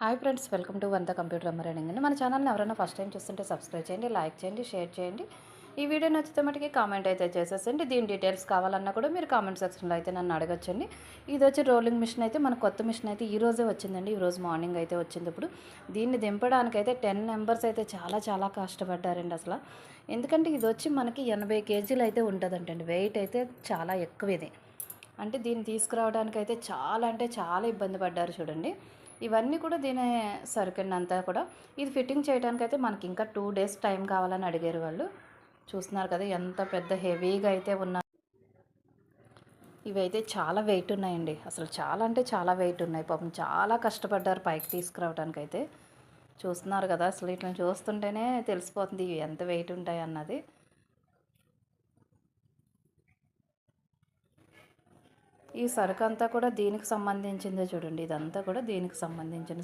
Hi friends welcome to వంత computer అమ్మరేనింగ్ అండి. మన ఛానల్ని ఎవరైనా ఫస్ట్ టైం చూస్తుంటే సబ్స్క్రైబ్ చేయండి లైక్ చేయండి షేర్ చేయండి. ఈ వీడియో నచ్చితే మటుకి కామెంట్ అయితే చేసేసండి. దీని డీటెయిల్స్ కావాలన్నా కూడా మీరు కామెంట్ సెక్షన్లో అయితే నన్ను అడగచ్చండి. ఇది వచ్చి రోలింగ్ మిషన్ అయితే మన కొత్త మిషన్ అయితే ఈ రోజే వచ్చిందండి. ఈరోజు మార్నింగ్ అయితే వచ్చింది ఇప్పుడు దీన్ని దింపడానికైతే టెన్ మెంబర్స్ అయితే చాలా చాలా కష్టపడ్డారండి అసలు. ఎందుకంటే ఇది వచ్చి మనకి ఎనభై కేజీలు అయితే ఉంటుందంటండి. వెయిట్ అయితే చాలా ఎక్కువ ఇది. అంటే దీన్ని తీసుకురావడానికి అయితే చాలా అంటే చాలా ఇబ్బంది పడ్డారు చూడండి. ఇవన్నీ కూడా దీని సరుకండి అంతా కూడా. ఇది ఫిట్టింగ్ చేయడానికి అయితే మనకి ఇంకా టూ డేస్ టైం కావాలని అడిగారు వాళ్ళు. చూస్తున్నారు కదా ఎంత పెద్ద హెవీగా అయితే ఉన్నా ఇవైతే చాలా వెయిట్ ఉన్నాయండి. అసలు చాలా అంటే చాలా వెయిట్ ఉన్నాయి. పాపం చాలా కష్టపడ్డారు పైకి తీసుకురావడానికి అయితే చూస్తున్నారు కదా అసలు ఇట్లా చూస్తుంటేనే తెలిసిపోతుంది ఎంత వెయిట్ ఉంటాయి అన్నది ఈ సరుకు అంతా కూడా దీనికి సంబంధించిందే చూడండి. ఇదంతా కూడా దీనికి సంబంధించిన